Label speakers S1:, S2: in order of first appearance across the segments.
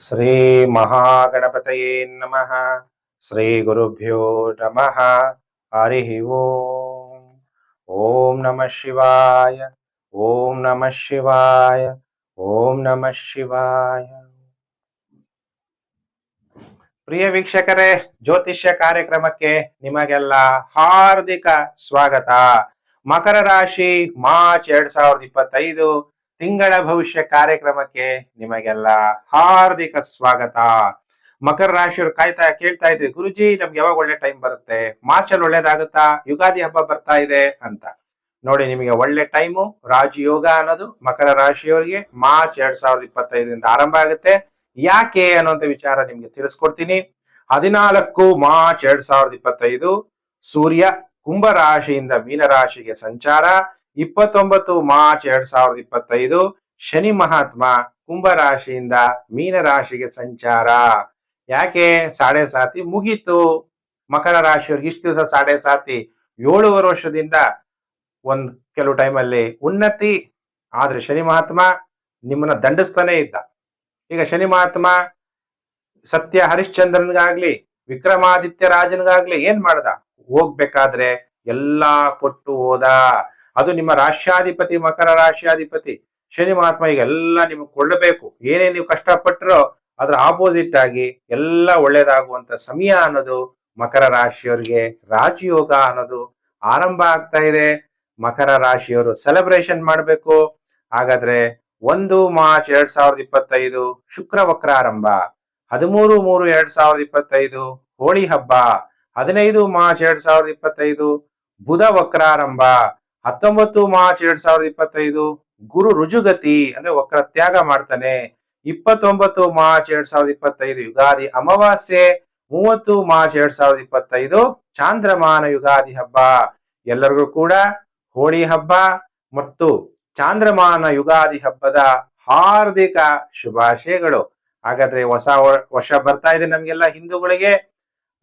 S1: ಶ್ರೀ ಮಹಾಗಣಪತಯೇ ನಮಃ ಶ್ರೀ ಗುರುಭ್ಯೋ ನಮಃ ಹರಿ ಓಂ ಓಂ ನಮಃ ಶಿವಾಯ ಓಂ ನಮಃ ಶಿವಾಯ ಓಂ ನಮಃ ಶಿವಾಯ ಪ್ರಿಯ ವೀಕ್ಷಕರೇ, ಜ್ಯೋತಿಷ್ಯ ಕಾರ್ಯಕ್ರಮಕ್ಕೆ ನಿಮಗೆಲ್ಲ ಹಾರ್ದಿಕ ಸ್ವಾಗತ. ಮಕರ ರಾಶಿ, ಮಾರ್ಚ್ ಎರಡ್ ಸಾವಿರದ ಇಪ್ಪತ್ತೈದು. ತಿಂಗಳ ಭವಿಷ್ಯ ಕಾರ್ಯಕ್ರಮಕ್ಕೆ ನಿಮಗೆಲ್ಲ ಹಾರ್ದಿಕ ಸ್ವಾಗತ. ಮಕರ ರಾಶಿಯವರು ಕಾಯ್ತಾ ಕೇಳ್ತಾ ಇದ್ರಿ ಗುರುಜಿ, ನಮ್ಗೆ ಯಾವಾಗ ಒಳ್ಳೆ ಟೈಮ್ ಬರುತ್ತೆ? ಮಾರ್ಚ್ ಅಲ್ಲಿ ಒಳ್ಳೇದಾಗುತ್ತಾ? ಯುಗಾದಿ ಹಬ್ಬ ಬರ್ತಾ ಇದೆ ಅಂತ. ನೋಡಿ, ನಿಮಗೆ ಒಳ್ಳೆ ಟೈಮು ರಾಜಯೋಗ ಅನ್ನೋದು ಮಕರ ರಾಶಿಯವರಿಗೆ ಮಾರ್ಚ್ ಎರಡ್ ಸಾವಿರದ ಇಪ್ಪತ್ತೈದರಿಂದ ಆರಂಭ ಆಗುತ್ತೆ. ಯಾಕೆ ಅನ್ನುವಂತ ವಿಚಾರ ನಿಮ್ಗೆ ತಿಳಿಸ್ಕೊಡ್ತೀನಿ. ಹದಿನಾಲ್ಕು ಮಾರ್ಚ್ ಎರಡ್ ಸಾವಿರದ ಇಪ್ಪತ್ತೈದು, ಸೂರ್ಯ ಕುಂಭ ರಾಶಿಯಿಂದ ಮೀನ ರಾಶಿಗೆ ಸಂಚಾರ. ಇಪ್ಪತ್ತೊಂಬತ್ತು ಮಾರ್ಚ್ ಎರಡ್ ಸಾವಿರದ ಇಪ್ಪತ್ತೈದು ಶನಿ ಮಹಾತ್ಮ ಕುಂಭ ರಾಶಿಯಿಂದ ಮೀನ ರಾಶಿಗೆ ಸಂಚಾರ. ಯಾಕೆ? ಸಾಡೆ ಸಾತಿ ಮುಗೀತು. ಮಕರ ರಾಶಿಯವ್ರಿಗೆ ಇಷ್ಟು ದಿವಸ ಸಾಡೆ ಸಾತಿ. ಏಳುವರೆ ವರ್ಷದಿಂದ ಒಂದ್ ಕೆಲವು ಟೈಮಲ್ಲಿ ಉನ್ನತಿ. ಆದ್ರೆ ಶನಿ ಮಹಾತ್ಮ ನಿಮ್ಮನ್ನ ದಂಡಿಸ್ತಾನೆ ಇದ್ದ. ಈಗ ಶನಿ ಮಹಾತ್ಮ ಸತ್ಯ ಹರಿಶ್ಚಂದ್ರನ್ಗಾಗ್ಲಿ, ವಿಕ್ರಮಾದಿತ್ಯ ರಾಜನ್ಗಾಗ್ಲಿ ಏನ್ ಮಾಡ್ದ? ಹೋಗ್ಬೇಕಾದ್ರೆ ಎಲ್ಲಾ ಕೊಟ್ಟು ಹೋದ. ಅದು ನಿಮ್ಮ ರಾಶ್ಯಾಧಿಪತಿ ಮಕರ ರಾಶ್ಯಾಧಿಪತಿ ಶನಿ ಮಹಾತ್ಮ ಈಗ ಎಲ್ಲ ನಿಮಗೆ ಕೊಳ್ಳಬೇಕು ಏನೇ ನೀವು ಕಷ್ಟಪಟ್ಟರೋ ಅದ್ರ ಆಪೋಸಿಟ್ ಆಗಿ ಎಲ್ಲ ಒಳ್ಳೇದಾಗುವಂತ ಸಮಯ ಅನ್ನೋದು ಮಕರ ರಾಶಿಯವರಿಗೆ ರಾಜಯೋಗ ಅನ್ನೋದು ಆರಂಭ ಆಗ್ತಾ ಇದೆ. ಮಕರ ರಾಶಿಯವರು ಸೆಲೆಬ್ರೇಷನ್ ಮಾಡಬೇಕು. ಹಾಗಾದ್ರೆ ಒಂದು ಮಾರ್ಚ್ ಎರಡ್ ಸಾವಿರದ ಇಪ್ಪತ್ತೈದು ಶುಕ್ರ ವಕ್ರಾರಂಭ ಹದಿಮೂರು ಮೂರು ಎರಡ್ ಸಾವಿರದ ಇಪ್ಪತ್ತೈದು ಹೋಳಿ ಹಬ್ಬ, ಹದಿನೈದು ಮಾರ್ಚ್ ಎರಡ್ ಸಾವಿರದ ಇಪ್ಪತ್ತೈದು ಬುಧ ವಕ್ರಾರಂಭ ಹತ್ತೊಂಬತ್ತು ಮಾರ್ಚ್ ಎರಡ್ ಸಾವಿರದ ಇಪ್ಪತ್ತೈದು ಗುರು ರುಜುಗತಿ ಅಂದ್ರೆ ವಕ್ರ ತ್ಯಾಗ ಮಾಡ್ತಾನೆ. ಇಪ್ಪತ್ತೊಂಬತ್ತು ಮಾರ್ಚ್ ಎರಡ್ ಸಾವಿರದ ಇಪ್ಪತ್ತೈದು ಯುಗಾದಿ ಅಮಾವಾಸ್ಯೆ, ಮೂವತ್ತು ಮಾರ್ಚ್ ಎರಡ್ ಸಾವಿರದ ಇಪ್ಪತ್ತೈದು ಚಾಂದ್ರಮಾನ ಯುಗಾದಿ ಹಬ್ಬ. ಎಲ್ಲರಿಗೂ ಕೂಡ ಹೋಳಿ ಹಬ್ಬ ಮತ್ತು ಚಾಂದ್ರಮಾನ ಯುಗಾದಿ ಹಬ್ಬದ ಹಾರ್ದಿಕ ಶುಭಾಶಯಗಳು. ಹಾಗಾದ್ರೆ ಹೊಸ ವರ್ಷ ಬರ್ತಾ ಇದೆ ನಮ್ಗೆಲ್ಲ ಹಿಂದೂಗಳಿಗೆ.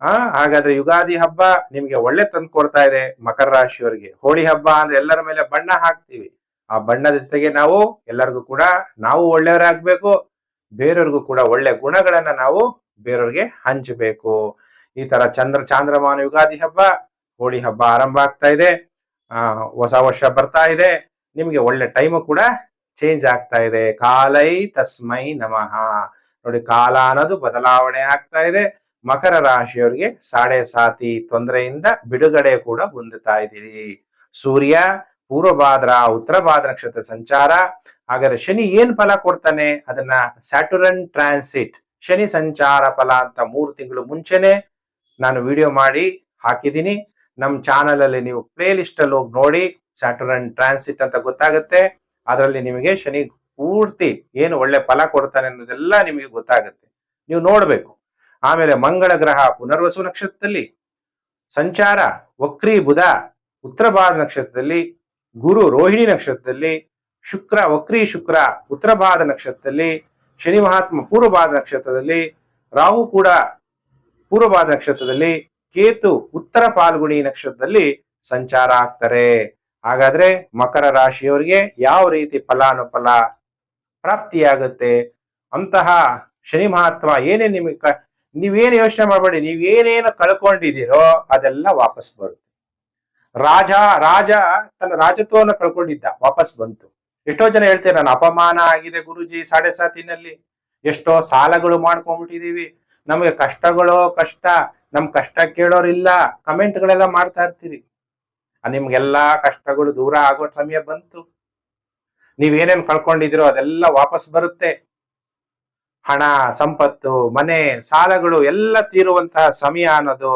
S1: ಆ, ಹಾಗಾದ್ರೆ ಯುಗಾದಿ ಹಬ್ಬ ನಿಮ್ಗೆ ಒಳ್ಳೆ ತಂದು ಕೊಡ್ತಾ ಇದೆ ಮಕರ ರಾಶಿಯವರಿಗೆ. ಹೋಳಿ ಹಬ್ಬ ಅಂದ್ರೆ ಎಲ್ಲರ ಮೇಲೆ ಬಣ್ಣ ಹಾಕ್ತಿವಿ. ಆ ಬಣ್ಣದ ಜೊತೆಗೆ ನಾವು ಎಲ್ಲರಿಗೂ ಕೂಡ ನಾವು ಒಳ್ಳೆಯವರಾಗ್ಬೇಕು, ಬೇರೆಯವ್ರಿಗೂ ಕೂಡ ಒಳ್ಳೆ ಗುಣಗಳನ್ನ ನಾವು ಬೇರೆಯವ್ರಿಗೆ ಹಂಚಬೇಕು. ಈ ತರ ಚಂದ್ರ ಚಾಂದ್ರಮಾನ ಯುಗಾದಿ ಹಬ್ಬ, ಹೋಳಿ ಹಬ್ಬ ಆರಂಭ ಆಗ್ತಾ ಇದೆ. ಆ, ಹೊಸ ವರ್ಷ ಬರ್ತಾ ಇದೆ. ನಿಮ್ಗೆ ಒಳ್ಳೆ ಟೈಮ್ ಕೂಡ ಚೇಂಜ್ ಆಗ್ತಾ ಇದೆ. ಕಾಲೈ ತಸ್ಮೈ ನಮಃ. ನೋಡಿ ಕಾಲ ಅನ್ನೋದು ಬದಲಾವಣೆ ಆಗ್ತಾ ಇದೆ. ಮಕರ ರಾಶಿಯವರಿಗೆ ಸಾಡೆ ಸಾತಿ ತೊಂದರೆಯಿಂದ ಬಿಡುಗಡೆ ಕೂಡ ಹೊಂದುತ್ತಾ ಇದ್ದೀರಿ. ಸೂರ್ಯ, ಪೂರ್ವಭಾದ್ರ ಉತ್ತರ ಭಾದ್ರ ನಕ್ಷತ್ರ ಸಂಚಾರ, ಹಾಗಾದ್ರೆ ಶನಿ ಏನ್ ಫಲ ಕೊಡ್ತಾನೆ? ಅದನ್ನ ಸ್ಯಾಟುರನ್ ಟ್ರಾನ್ಸಿಟ್ ಶನಿ ಸಂಚಾರ ಫಲ ಅಂತ ಮೂರು ತಿಂಗಳು ಮುಂಚೆನೆ ನಾನು ವಿಡಿಯೋ ಮಾಡಿ ಹಾಕಿದ್ದೀನಿ. ನಮ್ಮ ಚಾನಲ್ ಅಲ್ಲಿ ನೀವು ಪ್ಲೇ ಲಿಸ್ಟ್ ಅಲ್ಲಿ ಹೋಗಿ ನೋಡಿ ಸ್ಯಾಟುರನ್ ಟ್ರಾನ್ಸಿಟ್ ಅಂತ ಗೊತ್ತಾಗುತ್ತೆ. ಅದರಲ್ಲಿ ನಿಮಗೆ ಶನಿ ಪೂರ್ತಿ ಏನು ಒಳ್ಳೆ ಫಲ ಕೊಡ್ತಾನೆ ಅನ್ನೋದೆಲ್ಲ ನಿಮಗೆ ಗೊತ್ತಾಗುತ್ತೆ. ನೀವು ನೋಡ್ಬೇಕು. ಆಮೇಲೆ ಮಂಗಳ ಗ್ರಹ ಪುನರ್ವಸು ನಕ್ಷತ್ರದಲ್ಲಿ, ಸಂಚಾರ ವಕ್ರಿ ಬುಧ ಉತ್ತರ ಭಾದ ನಕ್ಷತ್ರದಲ್ಲಿ, ಗುರು ರೋಹಿಣಿ ನಕ್ಷತ್ರದಲ್ಲಿ, ಶುಕ್ರ ವಕ್ರಿ ಶುಕ್ರ ಉತ್ತರ ಭಾದ ನಕ್ಷತ್ರದಲ್ಲಿ, ಶನಿ ಮಹಾತ್ಮ ಪೂರ್ವಭಾದ ನಕ್ಷತ್ರದಲ್ಲಿ, ರಾಹು ಕೂಡ ಪೂರ್ವ ಭಾದ ನಕ್ಷತ್ರದಲ್ಲಿ, ಕೇತು ಉತ್ತರ ಪಾಲ್ಗುಣಿ ನಕ್ಷತ್ರದಲ್ಲಿ ಸಂಚಾರ ಆಗ್ತಾರೆ. ಹಾಗಾದ್ರೆ ಮಕರ ರಾಶಿಯವರಿಗೆ ಯಾವ ರೀತಿ ಫಲಾನುಫಲ ಪ್ರಾಪ್ತಿಯಾಗುತ್ತೆ? ಅಂತಹ ಶನಿ ಮಹಾತ್ಮ ಏನೇ ನಿಮಗೆ ನೀವೇನು ಯೋಚನೆ ಮಾಡಬೇಡಿ, ನೀವೇನೇನು ಕಳ್ಕೊಂಡಿದ್ದೀರೋ ಅದೆಲ್ಲ ವಾಪಸ್ ಬರುತ್ತೆ. ರಾಜ ರಾಜ ತನ್ನ ರಾಜತ್ವವನ್ನು ಕಳ್ಕೊಂಡಿದ್ದ, ವಾಪಸ್ ಬಂತು. ಎಷ್ಟೋ ಜನ ಹೇಳ್ತಾರೆ ನಾನು ಅಪಮಾನ ಆಗಿದೆ ಗುರುಜಿ ಸಾಡೆ ಸಾತಿನಲ್ಲಿ ಎಷ್ಟೋ ಸಾಲಗಳು ಮಾಡ್ಕೊಂಡ್ಬಿಟ್ಟಿದೀವಿ. ನಮಗೆ ಕಷ್ಟಗಳು ಕಷ್ಟ, ನಮ್ ಕಷ್ಟ ಕೇಳೋರಿಲ್ಲ. ಕಮೆಂಟ್ಗಳೆಲ್ಲ ಮಾಡ್ತಾ ಇರ್ತೀರಿ. ನಿಮ್ಗೆಲ್ಲಾ ಕಷ್ಟಗಳು ದೂರ ಆಗೋ ಸಮಯ ಬಂತು. ನೀವೇನೇನ್ ಕಳ್ಕೊಂಡಿದಿರೋ ಅದೆಲ್ಲ ವಾಪಸ್ ಬರುತ್ತೆ. ಹಣ, ಸಂಪತ್ತು, ಮನೆ, ಸಾಲಗಳು ಎಲ್ಲ ತೀರುವಂತಹ ಸಮಯ ಅನ್ನೋದು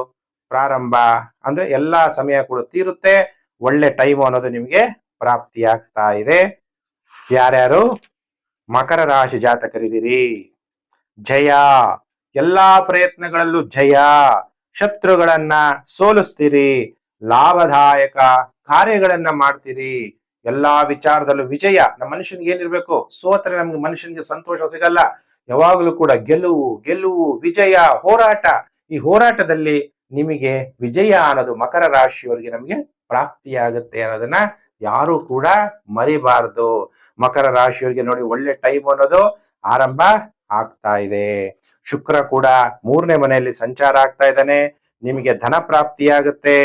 S1: ಪ್ರಾರಂಭ ಅಂದ್ರೆ ಎಲ್ಲಾ ಸಮಯ ಕೂಡ ತೀರುತ್ತೆ. ಒಳ್ಳೆ ಟೈಮ್ ಅನ್ನೋದು ನಿಮ್ಗೆ ಪ್ರಾಪ್ತಿಯಾಗ್ತಾ ಇದೆ. ಯಾರ್ಯಾರು? ಮಕರ ರಾಶಿ ಜಾತಕರಿದ್ದೀರಿ. ಜಯ! ಎಲ್ಲಾ ಪ್ರಯತ್ನಗಳಲ್ಲೂ ಜಯ! ಶತ್ರುಗಳನ್ನ ಸೋಲಿಸ್ತೀರಿ. ಲಾಭದಾಯಕ ಕಾರ್ಯಗಳನ್ನ ಮಾಡ್ತೀರಿ. ಎಲ್ಲಾ ವಿಚಾರದಲ್ಲೂ ವಿಜಯ. ನಮ್ಮ ಮನುಷ್ಯನಿಗೆ ಏನಿರ್ಬೇಕು? ಸೋತ್ರೆ ನಮ್ಗೆ ಮನುಷ್ಯನಿಗೆ ಸಂತೋಷ ಸಿಗಲ್ಲ. ಯಾವಾಗಲೂ ಕೂಡ ಗೆಲುವು ಗೆಲುವು, ವಿಜಯ, ಹೋರಾಟ. ಈ ಹೋರಾಟದಲ್ಲಿ ನಿಮಗೆ ವಿಜಯ ಅನ್ನೋದು ಮಕರ ರಾಶಿಯವರಿಗೆ ನಮಗೆ ಪ್ರಾಪ್ತಿಯಾಗುತ್ತೆ ಅನ್ನೋದನ್ನ ಯಾರು ಕೂಡ ಮರಿಬಾರದು. ಮಕರ ರಾಶಿಯವರಿಗೆ ನೋಡಿ ಒಳ್ಳೆ ಟೈಮ್ ಅನ್ನೋದು ಆರಂಭ ಆಗ್ತಾ ಇದೆ. ಶುಕ್ರ ಕೂಡ ಮೂರನೇ ಮನೆಯಲ್ಲಿ ಸಂಚಾರ ಆಗ್ತಾ ಇದ್ದಾನೆ. ನಿಮಗೆ ಧನ ಪ್ರಾಪ್ತಿಯಾಗುತ್ತೆ,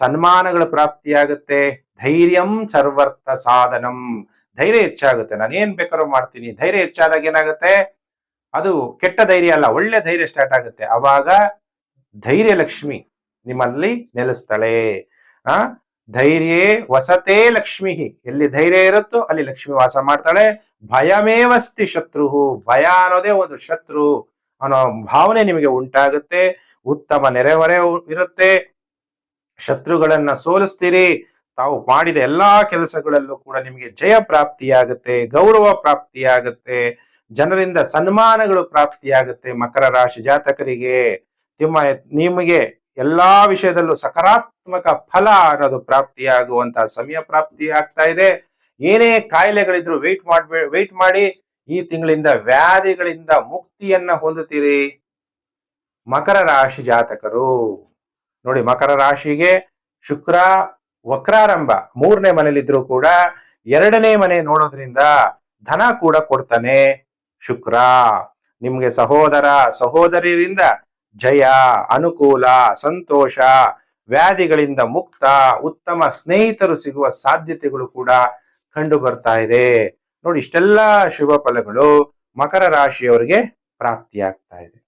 S1: ಸನ್ಮಾನಗಳು ಪ್ರಾಪ್ತಿಯಾಗುತ್ತೆ, ಧೈರ್ಯಂ ಸರ್ವರ್ಥ ಸಾಧನಂ. ಧೈರ್ಯ ಹೆಚ್ಚಾಗುತ್ತೆ. ನಾನು ಏನ್ ಬೇಕಾದ್ರೂ ಮಾಡ್ತೀನಿ. ಧೈರ್ಯ ಹೆಚ್ಚಾದಾಗ ಏನಾಗುತ್ತೆ? ಅದು ಕೆಟ್ಟ ಧೈರ್ಯ ಅಲ್ಲ, ಒಳ್ಳೆ ಧೈರ್ಯ ಸ್ಟಾರ್ಟ್ ಆಗುತ್ತೆ. ಅವಾಗ ಧೈರ್ಯ ಲಕ್ಷ್ಮಿ ನಿಮ್ಮಲ್ಲಿ ನೆಲೆಸ್ತಾಳೆ. ಆ? ಧೈರ್ಯೇ ವಸತೇ ಲಕ್ಷ್ಮಿ. ಎಲ್ಲಿ ಧೈರ್ಯ ಇರುತ್ತೋ ಅಲ್ಲಿ ಲಕ್ಷ್ಮಿ ವಾಸ ಮಾಡ್ತಾಳೆ. ಭಯಮೇವಸ್ತಿ ಶತ್ರು ಭಯ ಅನ್ನೋದೇ ಒಂದು ಶತ್ರು ಅನ್ನೋ ಭಾವನೆ ನಿಮಗೆ ಉಂಟಾಗುತ್ತೆ. ಉತ್ತಮ ನೆರೆಹೊರೆ ಇರುತ್ತೆ. ಶತ್ರುಗಳನ್ನ ಸೋಲಿಸ್ತೀರಿ. ತಾವು ಮಾಡಿದ ಎಲ್ಲಾ ಕೆಲಸಗಳಲ್ಲೂ ಕೂಡ ನಿಮಗೆ ಜಯ ಪ್ರಾಪ್ತಿಯಾಗುತ್ತೆ, ಗೌರವ ಪ್ರಾಪ್ತಿಯಾಗುತ್ತೆ. ಜನರಿಂದ ಸನ್ಮಾನಗಳು ಪ್ರಾಪ್ತಿಯಾಗುತ್ತೆ ಮಕರ ರಾಶಿ ಜಾತಕರಿಗೆ. ನಿಮ್ಮ ನಿಮಗೆ ಎಲ್ಲಾ ವಿಷಯದಲ್ಲೂ ಸಕಾರಾತ್ಮಕ ಫಲ ಅನ್ನೋದು ಪ್ರಾಪ್ತಿಯಾಗುವಂತಹ ಸಮಯ ಪ್ರಾಪ್ತಿ ಆಗ್ತಾ ಇದೆ. ಏನೇ ಕಾಯಿಲೆಗಳಿದ್ರು ವೆಯ್ಟ್ ಮಾಡ್ಬೇ ವೆಯ್ಟ್ ಮಾಡಿ ಈ ತಿಂಗಳಿಂದ ವ್ಯಾಧಿಗಳಿಂದ ಮುಕ್ತಿಯನ್ನ ಹೊಂದುತ್ತೀರಿ. ಮಕರ ರಾಶಿ ಜಾತಕರು, ನೋಡಿ ಮಕರ ರಾಶಿಗೆ ಶುಕ್ರ, ವಕ್ರಾರಂಭ ಮೂರನೇ ಮನೇಲಿದ್ರು ಕೂಡ ಎರಡನೇ ಮನೆ ನೋಡೋದ್ರಿಂದ ಧನ ಕೂಡ ಕೊಡ್ತಾನೆ. ಶುಕ್ರ. ನಿಮ್ಗೆ ಸಹೋದರ ಸಹೋದರಿಯರಿಂದ ಜಯ, ಅನುಕೂಲ, ಸಂತೋಷ, ವ್ಯಾಧಿಗಳಿಂದ ಮುಕ್ತ, ಉತ್ತಮ ಸ್ನೇಹಿತರು ಸಿಗುವ ಸಾಧ್ಯತೆಗಳು ಕೂಡ ಕಂಡು ಬರ್ತಾ ಇದೆ. ನೋಡಿ, ಇಷ್ಟೆಲ್ಲ ಶುಭ ಫಲಗಳು ಮಕರ ರಾಶಿಯವರಿಗೆ ಪ್ರಾಪ್ತಿಯಾಗ್ತಾ ಇದೆ.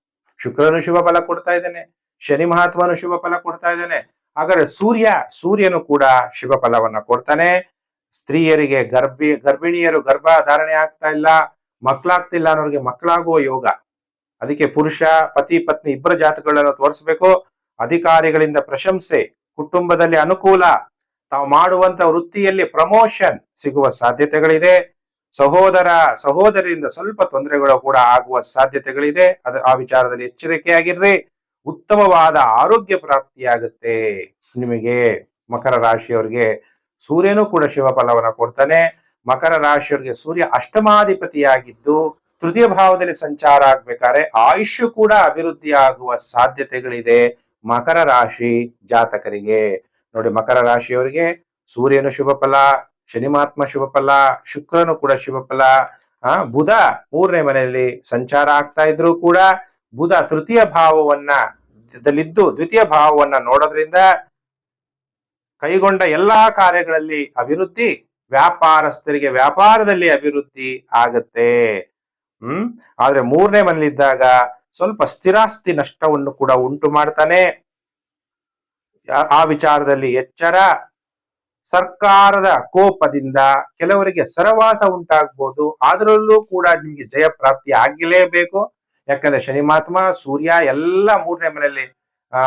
S1: ಶುಕ್ರನು ಶುಭ ಫಲ ಕೊಡ್ತಾ ಇದ್ದಾನೆ, ಶನಿ ಮಹಾತ್ಮನು ಶುಭ ಫಲ ಕೊಡ್ತಾ ಇದ್ದಾನೆ. ಹಾಗಾದ್ರೆ ಸೂರ್ಯ, ಸೂರ್ಯನು ಕೂಡ ಶುಭ ಫಲವನ್ನ ಕೊಡ್ತಾನೆ. ಸ್ತ್ರೀಯರಿಗೆ ಗರ್ಭಿ, ಗರ್ಭಿಣಿಯರು ಗರ್ಭ ಧಾರಣೆ ಆಗ್ತಾ ಇಲ್ಲ. ಮಕ್ಕಳಾಗ್ತಿಲ್ಲ ಅನ್ನೋರಿಗೆ ಮಕ್ಕಳಾಗುವ ಯೋಗ. ಅದಕ್ಕೆ ಪುರುಷ, ಪತಿ, ಪತ್ನಿ ಇಬ್ಬರ ಜಾತಕಗಳನ್ನು ತೋರಿಸ್ಬೇಕು. ಅಧಿಕಾರಿಗಳಿಂದ ಪ್ರಶಂಸೆ, ಕುಟುಂಬದಲ್ಲಿ ಅನುಕೂಲ, ತಾವು ಮಾಡುವಂತ ವೃತ್ತಿಯಲ್ಲಿ ಪ್ರಮೋಷನ್ ಸಿಗುವ ಸಾಧ್ಯತೆಗಳಿದೆ. ಸಹೋದರ, ಸಹೋದರಿಯಿಂದ ಸ್ವಲ್ಪ ತೊಂದರೆಗಳು ಕೂಡ ಆಗುವ ಸಾಧ್ಯತೆಗಳಿದೆ. ಅದು, ಆ ವಿಚಾರದಲ್ಲಿ ಎಚ್ಚರಿಕೆಯಾಗಿರ್ರಿ. ಉತ್ತಮವಾದ ಆರೋಗ್ಯ ಪ್ರಾಪ್ತಿಯಾಗುತ್ತೆ. ನಿಮಗೆ ಮಕರ ರಾಶಿಯವರಿಗೆ ಸೂರ್ಯನು ಕೂಡ ಶಿವ ಫಲವನ್ನು ಕೊಡ್ತಾನೆ. ಮಕರ ರಾಶಿಯವರಿಗೆ ಸೂರ್ಯ ಅಷ್ಟಮಾಧಿಪತಿಯಾಗಿದ್ದು, ತೃತೀಯ ಭಾವದಲ್ಲಿ ಸಂಚಾರ ಆಗ್ಬೇಕಾದ್ರೆ ಆಯುಷ್ಯ ಕೂಡ ಅಭಿವೃದ್ಧಿ ಆಗುವ ಸಾಧ್ಯತೆಗಳಿದೆ ಮಕರ ರಾಶಿ ಜಾತಕರಿಗೆ. ನೋಡಿ, ಮಕರ ರಾಶಿಯವರಿಗೆ ಸೂರ್ಯನು ಶುಭ ಫಲ ಶನಿಮಾತ್ಮ ಶುಭ ಫಲ ಶುಕ್ರನು ಕೂಡ ಶುಭ ಫಲ ಆ, ಬುಧ ಮೂರನೇ ಮನೆಯಲ್ಲಿ ಸಂಚಾರ ಆಗ್ತಾ ಇದ್ರು ಕೂಡ ಬುಧ ತೃತೀಯ ಭಾವವನ್ನ ದಲ್ಲಿದ್ದು ದ್ವಿತೀಯ ಭಾವವನ್ನ ನೋಡೋದ್ರಿಂದ ಕೈಗೊಂಡ ಎಲ್ಲಾ ಕಾರ್ಯಗಳಲ್ಲಿ ಅಭಿವೃದ್ಧಿ ವ್ಯಾಪಾರಸ್ಥರಿಗೆ ವ್ಯಾಪಾರದಲ್ಲಿ ಅಭಿವೃದ್ಧಿ ಆಗತ್ತೆ. ಹ್ಮ್? ಆದ್ರೆ ಮೂರನೇ ಮನೆಯಲ್ಲಿದ್ದಾಗ ಸ್ವಲ್ಪ ಸ್ಥಿರಾಸ್ತಿ ನಷ್ಟವನ್ನು ಕೂಡ ಉಂಟು ಮಾಡ್ತಾನೆ. ಆ- ವಿಚಾರದಲ್ಲಿ ಎಚ್ಚರ. ಸರ್ಕಾರದ ಕೋಪದಿಂದ ಕೆಲವರಿಗೆ ಸರವಾಸ ಉಂಟಾಗ್ಬೋದು. ಅದರಲ್ಲೂ ಕೂಡ ನಿಮಗೆ ಜಯ ಪ್ರಾಪ್ತಿ ಆಗಲೇಬೇಕು. ಯಾಕಂದ್ರೆ ಶನಿ, ಮಹಾತ್ಮ, ಸೂರ್ಯ ಎಲ್ಲ ಮೂರನೇ ಮನೆಯಲ್ಲಿ, ಆ,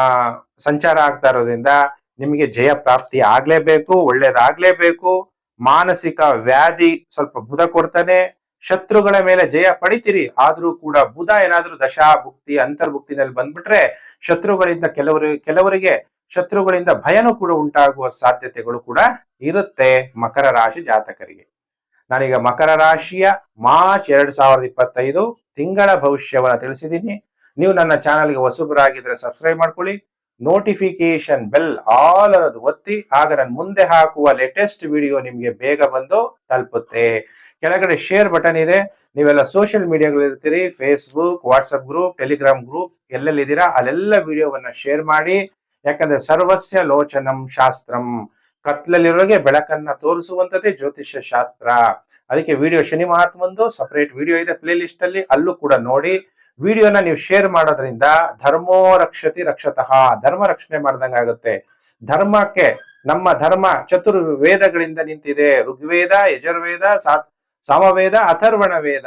S1: ಸಂಚಾರ ಆಗ್ತಾ ಇರೋದ್ರಿಂದ ನಿಮಗೆ ಜಯ ಪ್ರಾಪ್ತಿ ಆಗ್ಲೇಬೇಕು, ಒಳ್ಳೇದಾಗ್ಲೇಬೇಕು. ಮಾನಸಿಕ ವ್ಯಾಧಿ ಸ್ವಲ್ಪ ಬುಧ ಕೊಡ್ತಾನೆ, ಶತ್ರುಗಳ ಮೇಲೆ ಜಯ ಪಡಿತೀರಿ, ಆದ್ರೂ ಕೂಡ ಬುಧ ಏನಾದ್ರೂ ದಶಾ ಭುಕ್ತಿ ಅಂತರ್ಭುಕ್ತಿನಲ್ಲಿ ಬಂದ್ಬಿಟ್ರೆ ಶತ್ರುಗಳಿಂದ ಕೆಲವರು, ಕೆಲವರಿಗೆ ಶತ್ರುಗಳಿಂದ ಭಯನೂ ಕೂಡ ಉಂಟಾಗುವ ಸಾಧ್ಯತೆಗಳು ಕೂಡ ಇರುತ್ತೆ ಮಕರ ರಾಶಿ ಜಾತಕರಿಗೆ. ನಾನೀಗ ಮಕರ ರಾಶಿಯ ಮಾರ್ಚ್ ಎರಡ್ ಸಾವಿರದ ಇಪ್ಪತ್ತೈದು ತಿಂಗಳ ಭವಿಷ್ಯವನ್ನ ತಿಳಿಸಿದ್ದೀನಿ. ನೀವು ನನ್ನ ಚಾನಲ್ಗೆ ಹೊಸಬರಾಗಿದ್ರೆ ಸಬ್ಸ್ಕ್ರೈಬ್ ಮಾಡ್ಕೊಳ್ಳಿ. ನೋಟಿಫಿಕೇಶನ್ ಬೆಲ್ ಆಲ್ ಅನ್ನೋದು ಒತ್ತಿ, ಆಗ ನಾನು ಮುಂದೆ ಹಾಕುವ ಲೇಟೆಸ್ಟ್ ವಿಡಿಯೋ ನಿಮಗೆ ಬೇಗ ಬಂದು ತಲುಪುತ್ತೆ. ಕೆಳಗಡೆ ಶೇರ್ ಬಟನ್ ಇದೆ. ನೀವೆಲ್ಲ ಸೋಷಿಯಲ್ ಮೀಡಿಯಾಗಳು ಇರ್ತೀರಿ. Facebook WhatsApp group Telegram group ಎಲ್ಲೆಲ್ಲಿದ್ದೀರಾ ಅಲ್ಲೆಲ್ಲ ವಿಡಿಯೋವನ್ನ ಶೇರ್ ಮಾಡಿ. ಯಾಕಂದ್ರೆ ಸರ್ವಸ್ಯ ಲೋಚನಂ ಶಾಸ್ತ್ರಂ. ಕತ್ಲಲ್ಲಿರೋಗೆ ಬೆಳಕನ್ನ ತೋರಿಸುವಂತದ್ದೇ ಜ್ಯೋತಿಷ್ಯ ಶಾಸ್ತ್ರ. ಅದಕ್ಕೆ ವಿಡಿಯೋ ಶನಿ ಮಹಾತ್ಮಂದು ಸಪರೇಟ್ ವಿಡಿಯೋ ಇದೆ ಪ್ಲೇ ಲಿಸ್ಟ್ ಅಲ್ಲಿ. ಅಲ್ಲೂ ಕೂಡ ನೋಡಿ. ವಿಡಿಯೋನ ನೀವು ಶೇರ್ ಮಾಡೋದ್ರಿಂದ ಧರ್ಮೋ ರಕ್ಷತಿ ರಕ್ಷತಃ ಧರ್ಮ ರಕ್ಷಣೆ ಮಾಡ್ದಂಗ ಆಗುತ್ತೆ. ಧರ್ಮಕ್ಕೆ ನಮ್ಮ ಧರ್ಮ ಚತುರ್ ವೇದಗಳಿಂದ ನಿಂತಿದೆ. ಋಗ್ವೇದ, ಯಜುರ್ವೇದ ಸಾಮವೇದ ಅಥರ್ವಣ ವೇದ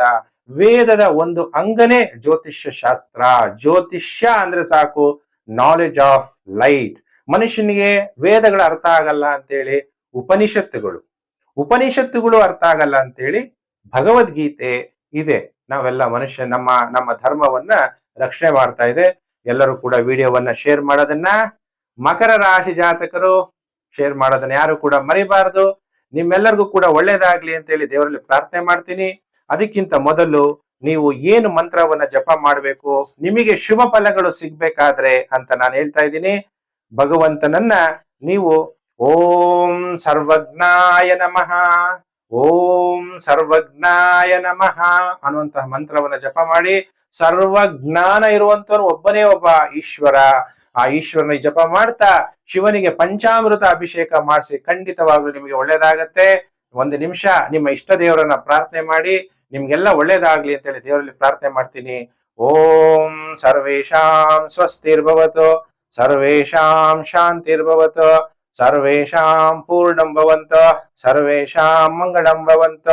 S1: ವೇದದ ಒಂದು ಅಂಗನೇ ಜ್ಯೋತಿಷ್ಯ ಶಾಸ್ತ್ರ. ಜ್ಯೋತಿಷ್ಯ ಅಂದ್ರೆ ಸಾಕು ನಾಲೆಜ್ ಆಫ್ ಲೈಟ್ ಮನುಷ್ಯನಿಗೆ ವೇದಗಳ ಅರ್ಥ ಆಗಲ್ಲ ಅಂತೇಳಿ ಉಪನಿಷತ್ತುಗಳು. ಉಪನಿಷತ್ತುಗಳು ಅರ್ಥ ಆಗಲ್ಲ ಅಂತೇಳಿ ಭಗವದ್ಗೀತೆ ಇದೆ. ನಾವೆಲ್ಲ ಮನುಷ್ಯ, ನಮ್ಮ ನಮ್ಮ ಧರ್ಮವನ್ನ ರಕ್ಷಣೆ ಮಾಡ್ತಾ ಇದೆ. ಎಲ್ಲರೂ ಕೂಡ ವಿಡಿಯೋವನ್ನ ಶೇರ್ ಮಾಡೋದನ್ನ ಮಕರ ರಾಶಿ ಜಾತಕರು ಶೇರ್ ಮಾಡೋದನ್ನ ಯಾರು ಕೂಡ ಮರಿಬಾರದು. ನಿಮ್ಮೆಲ್ಲರಿಗೂ ಕೂಡ ಒಳ್ಳೇದಾಗ್ಲಿ ಅಂತೇಳಿ ದೇವರಲ್ಲಿ ಪ್ರಾರ್ಥನೆ ಮಾಡ್ತೀನಿ. ಅದಕ್ಕಿಂತ ಮೊದಲು ನೀವು ಏನು ಮಂತ್ರವನ್ನ ಜಪ ಮಾಡಬೇಕು, ನಿಮಗೆ ಶುಭ ಫಲಗಳು ಸಿಗ್ಬೇಕಾದ್ರೆ ಅಂತ ನಾನು ಹೇಳ್ತಾ ಇದ್ದೀನಿ. ಭಗವಂತನನ್ನ ನೀವು ಓಂ ಸರ್ವಜ್ಞಾಯ ನಮಃ. ಓಂ ಸರ್ವಜ್ಞಾಯ ನಮಃ ಅನ್ನುವಂತಹ ಮಂತ್ರವನ್ನ ಜಪ ಮಾಡಿ ಸರ್ವಜ್ಞಾನ ಇರುವಂತವನು ಒಬ್ಬನೇ ಒಬ್ಬ ಈಶ್ವರ. ಆ ಈಶ್ವರನ ಜಪ ಮಾಡ್ತಾ ಶಿವನಿಗೆ ಪಂಚಾಮೃತ ಅಭಿಷೇಕ ಮಾಡಿಸಿ ಖಂಡಿತವಾಗ್ಲೂ ನಿಮಗೆ ಒಳ್ಳೇದಾಗತ್ತೆ. ಒಂದು ನಿಮಿಷ ನಿಮ್ಮ ಇಷ್ಟ ದೇವರನ್ನ ಪ್ರಾರ್ಥನೆ ಮಾಡಿ ನಿಮ್ಗೆಲ್ಲ ಒಳ್ಳೇದಾಗ್ಲಿ ಅಂತೇಳಿ ದೇವರಲ್ಲಿ ಪ್ರಾರ್ಥನೆ ಮಾಡ್ತೀನಿ. ಓಂ ಸರ್ವೇಶಾಂ ಸ್ವಸ್ತಿರ್ಭವತು ಸರ್ವೇಶಾಂ ಶಾಂತಿರ್ಭವತು. ಸರ್ವೇಶಾಂ ಪೂರ್ಣಂ ಭವಂತ ಸರ್ವೇಷಾಂ ಮಂಗಳಂ ಭವಂತ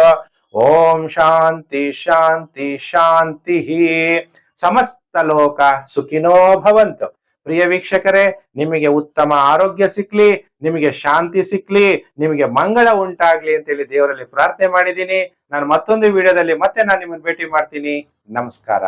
S1: ಓಂ ಶಾಂತಿ ಶಾಂತಿ ಶಾಂತಿ ಸಮಸ್ತ ಲೋಕ ಸುಖಿನೋ ಭವಂತ ಪ್ರಿಯ ವೀಕ್ಷಕರೇ ನಿಮಗೆ ಉತ್ತಮ ಆರೋಗ್ಯ ಸಿಕ್ಲಿ, ನಿಮಗೆ ಶಾಂತಿ ಸಿಕ್ಲಿ, ನಿಮಗೆ ಮಂಗಳ ಉಂಟಾಗ್ಲಿ ಅಂತೇಳಿ ದೇವರಲ್ಲಿ ಪ್ರಾರ್ಥನೆ ಮಾಡಿದ್ದೀನಿ. ನಾನು ಮತ್ತೊಂದು ವಿಡಿಯೋದಲ್ಲಿ ಮತ್ತೆ ನಾನು ನಿಮ್ಮನ್ನು ಭೇಟಿ ಮಾಡ್ತೀನಿ. ನಮಸ್ಕಾರ.